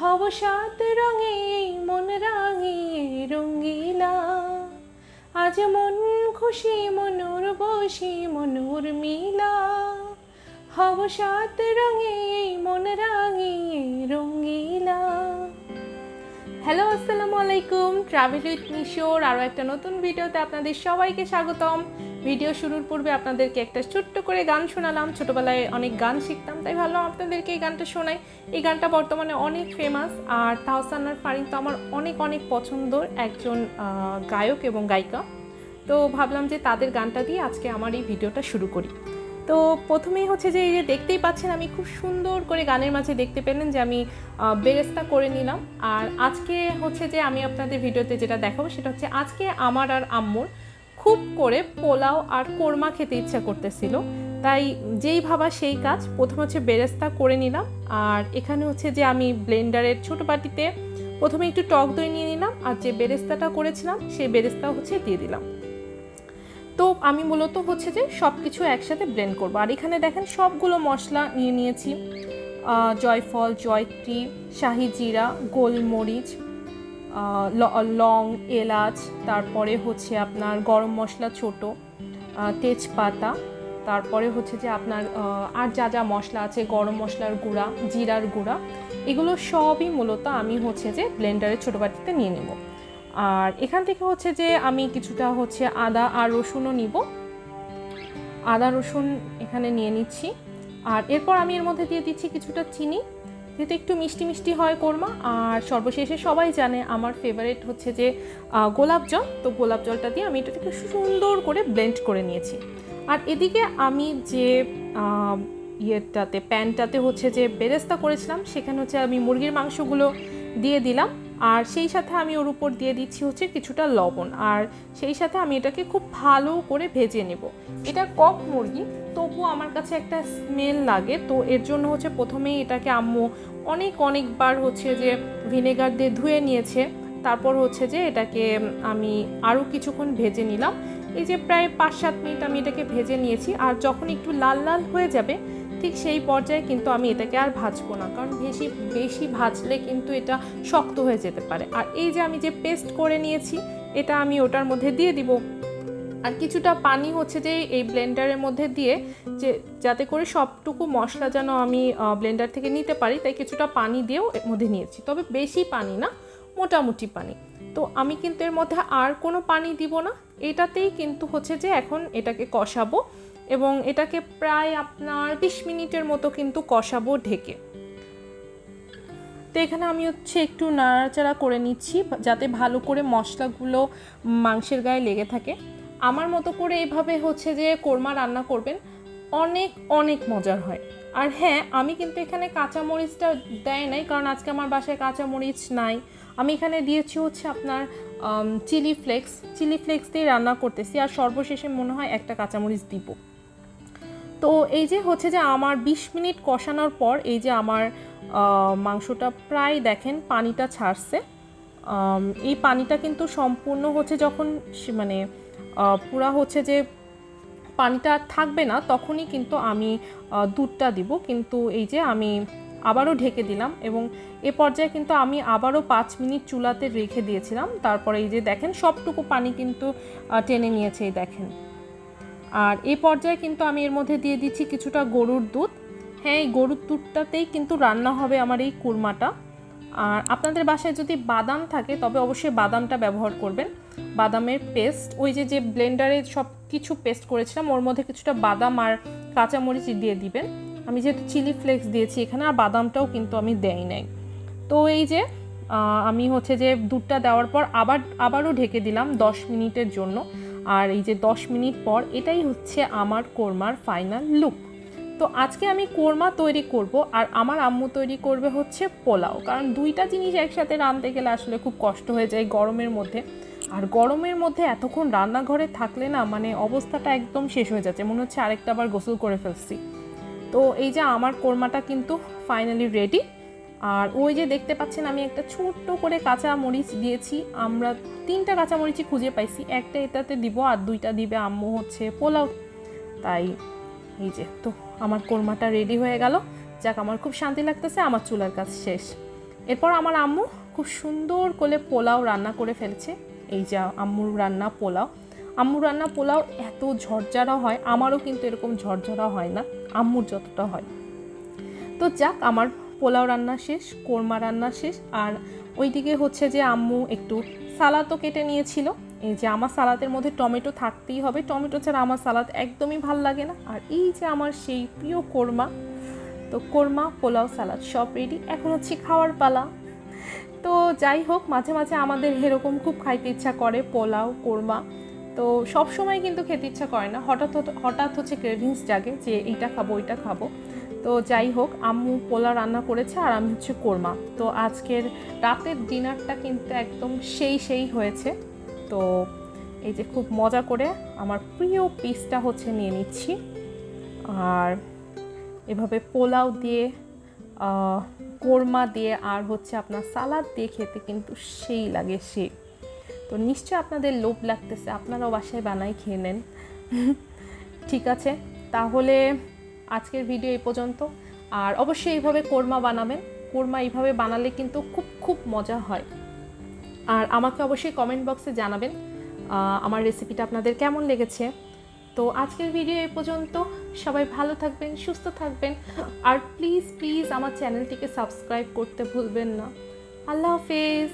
হব সাত রঙে, মন রাঙিয়ে রঙ্গিলা আজ মন খুশি, মনোর বসি, মনোর মিলা। হব রঙে, মন রাঙিয়ে রঙ্গিলা হ্যালো, আসসালামু আলাইকুম। ট্রাভেল উইথ মিশোর আরও একটা নতুন ভিডিওতে আপনাদের সবাইকে স্বাগতম। ভিডিও শুরুর পূর্বে আপনাদেরকে একটা ছোট্ট করে গান শোনালাম। ছোটোবেলায় অনেক গান শিখতাম, তাই ভাবলাম আপনাদেরকে এই গানটা শোনাই। এই গানটা বর্তমানে অনেক ফেমাস আর তাহসানার ফারিন তো আমার অনেক অনেক পছন্দর একজন গায়ক এবং গায়িকা। তো ভাবলাম যে তাদের গানটা দিয়ে আজকে আমার এই ভিডিওটা শুরু করি। তো প্রথমেই হচ্ছে যে এই যে দেখতেই পাচ্ছেন, আমি খুব সুন্দর করে গানের মাঝে দেখতে পেলেন যে আমি বেরেস্তা করে নিলাম। আর আজকে হচ্ছে যে আমি আপনাদের ভিডিওতে যেটা দেখাবো সেটা হচ্ছে, আজকে আমার আর আম্মুর খুব করে পোলাও আর কোরমা খেতে ইচ্ছা করতেছিল। তাই যেই ভাবা সেই কাজ প্রথম হচ্ছে বেরেস্তা করে নিলাম। আর এখানে হচ্ছে যে আমি ব্লেন্ডারের ছোট বাটিতে প্রথমে একটু টক দই নিয়ে নিলাম আর যে বেরেস্তাটা করেছিলাম সেই বেরেস্তা হচ্ছে দিয়ে দিলাম। তো আমি মূলত হচ্ছে যে সব কিছু একসাথে ব্লেন্ড করব। আর এখানে দেখেন সবগুলো মশলা নিয়ে নিয়েছি। জয়ফল, জয়ত্রী, শাহি জিরা, গোলমরিচ ল- এলাচ, তারপরে হচ্ছে আপনার গরম মশলা ছোট তেজপাতা, তারপরে হচ্ছে যে আপনার আর যা যা মশলা আছে, গরম মশলার গুঁড়া, জিরার গুঁড়া, এগুলো সবই মূলত আমি হচ্ছে যে ব্লেন্ডারের ছোটো বাটিতে নিয়ে নেব। আর এখান থেকে হচ্ছে যে আমি কিছুটা হচ্ছে আদা আর রসুনও নিব। আদা রসুন এখানে নিয়ে নিচ্ছি। আর এরপর আমি এর মধ্যে দিয়ে দিচ্ছি কিছুটা চিনি। যেহেতু একটু মিষ্টি মিষ্টি হয় কোরমা, আর সর্বশেষে সবাই জানে আমার ফেভারিট হচ্ছে যে গোলাপ জল। তো গোলাপ জলটা দিয়ে আমি এটাকে সুন্দর করে ব্লেন্ড করে নিয়েছি। আর এদিকে আমি যে ইয়েটাতে প্যানটাতে হচ্ছে যে, বেরেস্তা করেছিলাম, সেখানে হচ্ছে আমি মুরগির মাংসগুলো দিয়ে দিলাম। আর সেই সাথে আমি ওর উপর দিয়ে দিচ্ছি হচ্ছে কিছুটা লবণ। আর সেই সাথে আমি এটাকে খুব ভালো করে ভেজে নেব। এটা কক মুরগি, তবুও আমার কাছে একটা স্মেল লাগে। তো এর জন্য হচ্ছে প্রথমেই এটাকে আম্মু অনেক অনেকবার হচ্ছে যে ভিনেগার দিয়ে ধুয়ে নিয়েছে। তারপর হচ্ছে যে এটাকে আমি আরও কিছুক্ষণ ভেজে নিলাম। এই যে প্রায় পাঁচ সাত মিনিট আমি এটাকে ভেজে নিয়েছি। আর যখন একটু লাল লাল হয়ে যাবে ঠিক সেই পর্যায়ে কিন্তু আমি এটাকে আর ভাজবো না, কারণ বেশি বেশি ভাজলে কিন্তু এটা শক্ত হয়ে যেতে পারে। আর এই যে আমি যে পেস্ট করে নিয়েছি, এটা আমি ওটার মধ্যে দিয়ে দিব। আর কিছুটা পানি হচ্ছে যে এই ব্লেন্ডারের মধ্যে দিয়ে, যে যাতে করে সবটুকু মশলা যেন আমি ব্লেন্ডার থেকে নিতে পারি, তাই কিছুটা পানি দিয়েও এর মধ্যে নিয়েছি। তবে বেশি পানি না, মোটামুটি পানি। তো আমি কিন্তু এর মধ্যে আর কোনো পানি দিব না। এটাতেই কিন্তু হচ্ছে যে এখন এটাকে কষাবো। এবং এটাকে প্রায় আপনার বিশ মিনিটের মতো কিন্তু কষাবো ঢেকে। তো এখানে আমি হচ্ছে একটু নাড়াচাড়া করে নিচ্ছি যাতে ভালো করে মশলাগুলো মাংসের গায়ে লেগে থাকে। আমার মতো করে এইভাবে হচ্ছে যে কোরমা রান্না করবেন, অনেক অনেক মজার হয়। আর হ্যাঁ আমি কিন্তু এখানে কাঁচামরিচটা দেয় নাই, কারণ আজকে আমার বাসায় কাঁচামরিচ নাই। আমি এখানে দিয়েছি হচ্ছে আপনার চিলি ফ্লেক্স। চিলি ফ্লেক্স দিয়ে রান্না করতেছি, আর সর্বশেষে মনে হয় একটা কাঁচামরিচ দিব। তো এই যে হচ্ছে যে আমার 20 মিনিট কষানোর পর এই যে আমার মাংসটা প্রায় দেখেন পানিটা ছাড়ছে। এই পানিটা কিন্তু সম্পূর্ণ হচ্ছে যখন মানে পুরা হচ্ছে যে পানিটা থাকবে না তখনই কিন্তু আমি দুধটা দিব। কিন্তু এই যে আমি আবারও ঢেকে দিলাম এবং এ পর্যায়ে কিন্তু আমি আবারও পাঁচ মিনিট চুলাতে রেখে দিয়েছিলাম। তারপরে এই যে দেখেন সবটুকু পানি কিন্তু টেনে নিয়েছে এই দেখেন। আর এই পর্যায়ে কিন্তু আমি এর মধ্যে দিয়ে দিচ্ছি কিছুটা গরুর দুধ। হ্যাঁ এই গরুর দুধটাতেই কিন্তু রান্না হবে আমার এই কুরমাটা। আর আপনাদের বাসায় যদি বাদাম থাকে, তবে অবশ্যই বাদামটা ব্যবহার করবেন। বাদামের পেস্ট, ওই যে যে ব্লেন্ডারে সব কিছু পেস্ট করেছিলাম, ওর মধ্যে কিছুটা বাদাম আর কাঁচামরিচ দিয়ে দিবেন। আমি যেহেতু চিলি ফ্লেক্স দিয়েছি এখানে, আর বাদামটাও কিন্তু আমি দেই নাই। তো এই যে আমি হচ্ছে যে দুধটা দেওয়ার পর আবার, আবারও ঢেকে দিলাম দশ মিনিটের জন্য। আর এই যে দশ মিনিট পর এটাই হচ্ছে আমার কোরমার ফাইনাল লুক তো আজকে আমি কোরমা তৈরি করব আর আমার আম্মু তৈরি করবে হচ্ছে পোলাও। কারণ দুইটা জিনিস একসাথে রাঁধতে গেলে আসলে খুব কষ্ট হয়ে যায় গরমের মধ্যে। আর গরমের মধ্যে এতক্ষণ রান্নাঘরে থাকলে না মানে অবস্থাটা একদম শেষ হয়ে যাচ্ছে, মনে হচ্ছে আরেকটা আবার গোসল করে ফেলছি। তো এই যে আমার কোরমাটা কিন্তু ফাইনালি রেডি আর ওই যে দেখতে পাচ্ছেন, আমি একটা ছোট্ট করে কাঁচা মরিচ দিয়েছি। আমরা তিনটা কাঁচা মরিচই খুঁজে পাইছি। একটা এটাতে দিব আর দুইটা দিবে আম্মু হচ্ছে পোলাও। তাই এই যে, তো আমার কোরমাটা রেডি হয়ে গেল। যাক, আমার খুব শান্তি লাগতেছে, আমার চুলার কাজ শেষ। এরপর আমার আম্মু খুব সুন্দর করে পোলাও রান্না করে ফেলছে। এই যে আম্মুর রান্না পোলাও। আম্মুর রান্না পোলাও এত ঝরঝরা হয়, আমারও কিন্তু এরকম ঝরঝরা হয় না, আম্মুর যতটা হয়। তো যাক, আমার পোলাও রান্না শেষ, কোরমা রান্না শেষ, আর ওইদিকে হচ্ছে যে আম্মু একটু সালাদও কেটে নিয়েছিল। এই যে আমার সালাদের মধ্যে টমেটো থাকতেই হবে, টমেটো ছাড়া আমার সালাদ একদমই ভালো লাগে না। আর এই যে আমার সেই প্রিয় কোরমা, তো কোরমা, পোলাও, সালাদ সব রেডি এখন হচ্ছে খাওয়ার পালা। তো যাই হোক, মাঝে মাঝে আমাদের এরকম খুব খাইতে ইচ্ছা করে পোলাও, কোরমা। তো সব সময় কিন্তু খেতে ইচ্ছা করে না। হঠাৎ হঠাৎ- হচ্ছে ক্রেভিংস জাগে যে এইটা খাব, ওইটা খাব। তো যাই হোক, আম্মু পোলা রান্না করেছে আর আমি হচ্ছে কোরমা। তো আজকের রাতের ডিনারটা কিন্তু একদম সেই সেই হয়েছে। তো এই যে খুব মজা করে আমার প্রিয় পিসটা হচ্ছে নিয়ে নিচ্ছি। আর এভাবে পোলাও দিয়ে কোরমা দিয়ে আর হচ্ছে আপনার সালাদ দিয়ে খেতে কিন্তু সেই লাগে সে তো নিশ্চয় আপনাদের লোভ লাগতেছে, আপনারাও বাসায় বানাই খেয়ে নেন। ঠিক আছে, তাহলে আজকের ভিডিও এই পর্যন্ত। আর অবশ্যই এইভাবে কোরমা বানাবেন। কোরমা এইভাবে বানালে কিন্তু খুব খুব মজা হয়। আর আমাকে অবশ্যই কমেন্ট বক্সে জানাবেন আমার রেসিপিটা আপনাদের কেমন লেগেছে। তো আজকের ভিডিও এই পর্যন্ত। সবাই ভালো থাকবেন, সুস্থ থাকবেন। আর প্লিজ প্লিজ আমার চ্যানেলটিকে সাবস্ক্রাইব করতে ভুলবেন না। আল্লাহ হাফেজ।